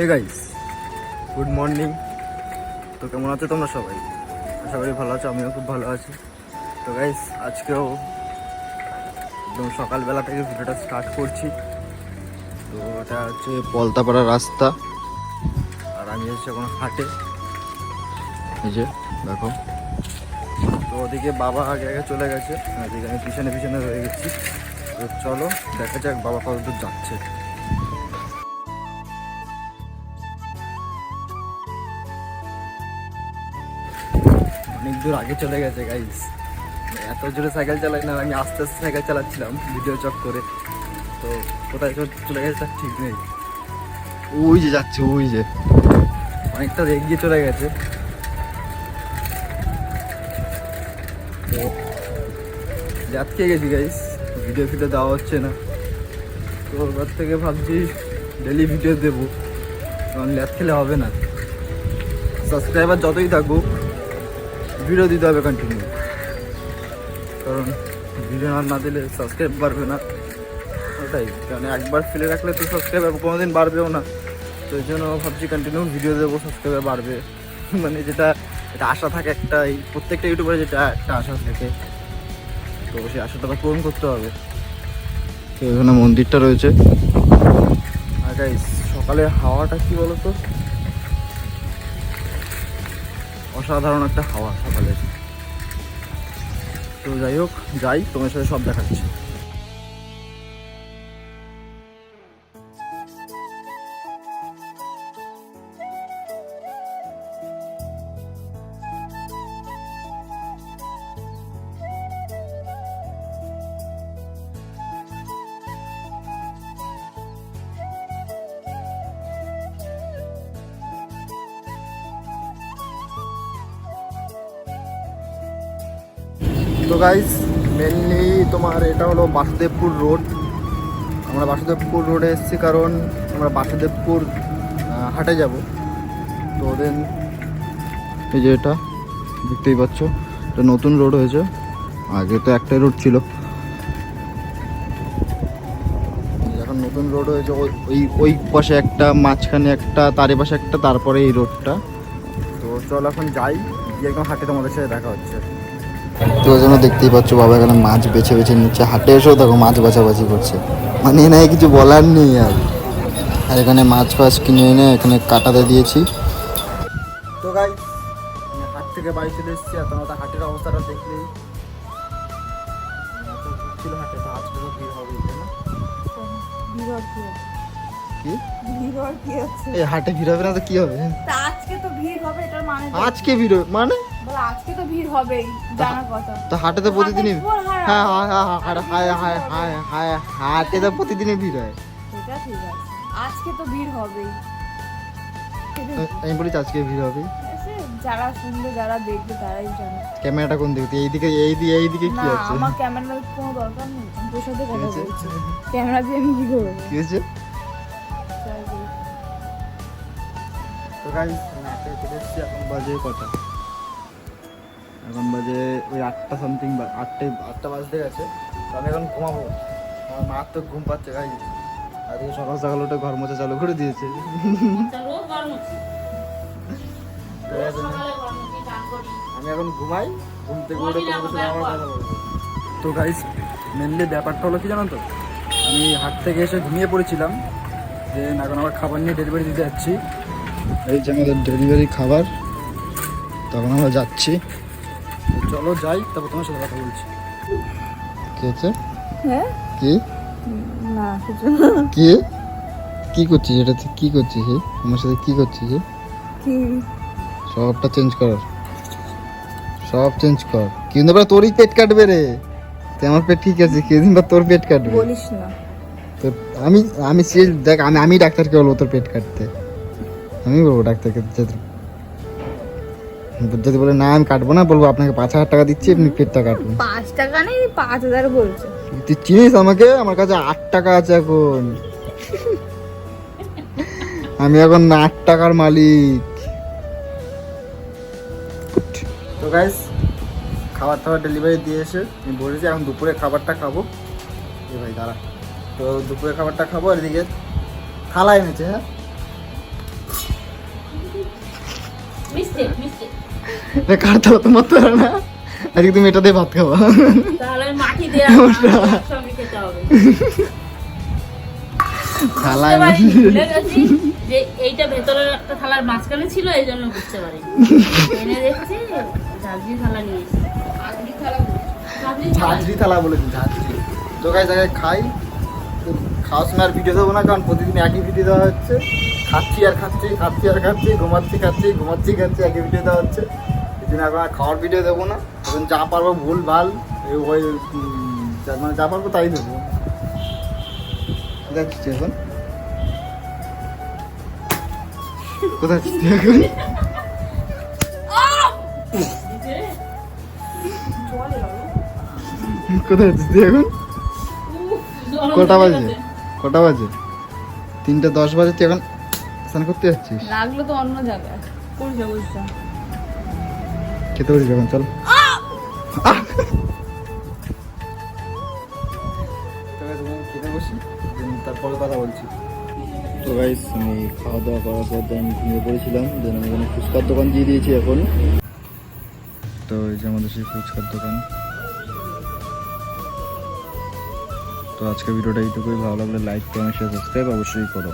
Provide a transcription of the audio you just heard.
Hey guys good morning তো কেমন আছো তোমরা সবাই? আশা করি ভালো আছো, আমিও খুব ভালো আছি। তো গাইস আজকেও একদম সকালবেলা থেকে ভিডিওটা স্টার্ট করছি। তো এটা হচ্ছে পলতাপাড়া রাস্তা। আর আমি এসেছি এখন হাটে। এই যে, দেখো। তো ওদিকে বাবা আগে আগে চলে গেছে। আর এদিকে আমি পিছনে পিছনে রয়ে গেছি। তো চলো, দেখা যাক বাবা কত দূর যাচ্ছে। দূর আগে চলে গেছে গাইস এত জোরে সাইকেল চালাই না আমি আস্তে আস্তে সাইকেল চালাচ্ছিলাম ভিডিও চক করে। তো কোথায় চলে- চলে গেছে তার ঠিক নেই। ওই যে যাচ্ছে ওই যে। অনেকটা এগিয়ে চলে গেছে। তো খেয়ে গেছি গাইস ভিডিও ফিডিও দেওয়া হচ্ছে না। তো এবার থেকে ভাবছি ডেলি ভিডিও দেবো। কারণ ল্যাদ খেলে হবে না। সাবস্ক্রাইবার যতই থাকুক ভিডিও দিতে হবে কন্টিনিউ কারণ ভিডিও না না দিলে সাবস্ক্রাইব বাড়বে না। ওটাই, কারণ একবার ফেলে রাখলে তো সাবস্ক্রাইবার কোনোদিন বাড়বেও না। তো এই জন্য ভাবছি কন্টিনিউ ভিডিও দেবো সাবস্ক্রাইবার বাড়বে। মানে যেটা, এটা আশা থাকে একটা, এই প্রত্যেকটা ইউটিউবারে যেটা একটা আশা থাকে। তো সেই আশাটা পূরণ করতে হবে। তো এখানে মন্দিরটা রয়েছে। আর সকালে হাওয়াটা কি বলতো? অসাধারণ একটা হাওয়া সকালের। তো যাই হোক যাই তোমার সাথে সব দেখাচ্ছি। তো গাইস মেনলি তোমার এটা হলো বাসুদেবপুর রোড আমরা বাসুদেবপুর রোডে এসেছি কারণ আমরা বাসুদেবপুর হাটে যাব। তো দেন এই যে এটা, দেখতেই পাচ্ছ, এটা নতুন রোড হয়েছে। আগে তো একটাই রোড ছিল। এখন নতুন রোড হয়েছে, ওই ওই পাশে একটা, মাঝখানে একটা তার পাশে একটা, তারপরে এই রোডটা তো চল এখন যাই, গিয়ে একদম হাটে তোমাদের সাথে দেখা হচ্ছে। তো ওই জন্য দেখতেই পাচ্ছ বাবা এখানে মাছ বেছে বেছে নিচ্ছে। হাটে এসেও দেখো মাছ বাছাবাছি করছে। মানে এনায় কিছু বলার নেই আর। আর এখানে মাছ ফাছ কিনে এনে এখানে কাটাতে দিয়েছি। তো গাই হাট থেকে বাড়ি চলে এসেছি আর তোমার হাটের অবস্থাটা দেখলেই। ছিল হাটে তো আজকে তো ভিড় হবেই তাই না? ভিড় কি? কি ভিড় কি হচ্ছে এই হাটে ভিড় হবে না তো কি হবে? তা আজকে তো ভিড় হবে এটার মানে আজকে ভিড় হবে মানে? আজকে তো ভিড় হবেই কথা। তো হাটে তো প্রতিদিনই হ্যাঁ হ্যাঁ, হ্যাঁ হাটে তো প্রতিদিনই ভিড় হয়। আজকে তো ভিড় হবেই। আমি বলি আজকে ভিড় হবে যারা শুনবে যারা দেখবে তারাই জানে। ক্যামেরাটা কোন দিকে? এই দিকে এই দিকে কি আছে? আমার ক্যামেরা কোনো দরকার নেই। তোর সাথে কথা বলছি। ক্যামেরা দিয়ে আমি কি করব? কি হয়েছে তো গাইস নাটকে এখন বাজে কথা এখন বাজে ওই আটটা সামথিং বা আটটে আটটা বাজতে গেছে। তো আমি এখন ঘুমাবো। আমার মার তো ঘুম পাচ্ছে গাই আজকে সকাল সকাল উঠে ঘর মোছা চালু করে দিয়েছে? আমি এখন ঘুমাই ঘুম থেকে উঠে তোমাদের সাথে আবার কথা বলব। তো গাইস মেনলি ব্যাপারটা হলো কি জানো তো? আমি হাট থেকে এসে ঘুমিয়ে পড়েছিলাম। যে এখন আমার খাবার নিয়ে ডেলিভারি দিতে যাচ্ছি। এই যে আমাদের ডেলিভারি খাবার তখন আমরা যাচ্ছি। চলো যাই তারপর তোমার সাথে কথা বলছি। কি হচ্ছে? হ্যাঁ? কি? না কিছু কি? কি করছিস? এটা তুই কি করছিস? আমার সাথে কি করছিস? কি? সবটা চেঞ্জ কর। সব চেঞ্জ কর। কিন্তু এবার তোরই পেট কাটবে রে। তুই আমার পেট ঠিক আছে কিছুদিন পর তোর পেট কাটবে। বলিস না। তোর আমি আমি সে দেখ আমি আমি ডাক্তারকে বলব তোর পেট কাটতে। আমি বলব ডাক্তারকে যে তোর- যদি বলে না আমি কাটবো না বলব আপনাকে পাঁচ হাজার টাকা দিচ্ছি আপনি পেটটা কাটুন। পাঁচ টাকা নেই পাঁচ হাজার বলছে। তুই চিনিস আমাকে? আমার কাছে আট টাকা আছে এখন। আমি এখন আট টাকার মালিক। তো গাইস খাবার টাবার ডেলিভারি দিয়ে এসে আমি বলেছি এখন দুপুরে খাবারটা খাব। এ ভাই দাঁড়া। তো দুপুরে খাবারটা খাব আর এদিকে থালা এনেছে হ্যাঁ? মিস্টেক মিস্টেক এটা তোমার না। আজকে তুমি এটা দিয়ে ভাত খাবা। এইটা ভেতরের একটা থালার মাঝখানে ছিল এই জন্য বুঝতে পারি এনে দেখছি ঝাঁঝরি থালা নিয়েছি ঝাঁঝরি থালা বলেছি ঝাঁঝরি। তো গাছ জায়গায় খাই। খাওয়ার সময় আর ভিডিও দেবো না কারণ প্রতিদিন একই ভিডিও দেওয়া হচ্ছে। খাচ্ছি আর খাচ্ছি খাচ্ছি আর খাচ্ছি ঘুমাচ্ছি খাচ্ছি ঘুমাচ্ছি খাচ্ছি একই ভিডিও দেওয়া হচ্ছে। এই জন্য এখন আর খাওয়ার ভিডিও দেবো না। এখন যা পারব ভুল ভালো ওই মানে যা পারব তাই দেবো। কোথায় যাচ্ছিস এখন? কোথায় এখন? কোথায় এখন? কটা বাজে? কটা বাজে? তিনটে দশ বাজে তুই এখন স্নান করতে যাচ্ছিস? লাগল তো অন্য জায়গায়। করছে বুঝছ খেতে পারিস এখন চল। খেতে বসি তারপরে কথা বলছি। তো গাইস আমি খাওয়া দাওয়া করার পর আমি ঘুমিয়ে পড়েছিলাম দেন আমি এখানে ফুচকার দোকান দিয়ে দিয়েছি এখন। তো এই যে আমাদের সেই ফুচকার দোকান। তো আজকে ভিডিওটা এইটুকুই। ভালো লাগলে লাইক কমেন্ট শেয়ার সাবস্ক্রাইব অবশ্যই করো।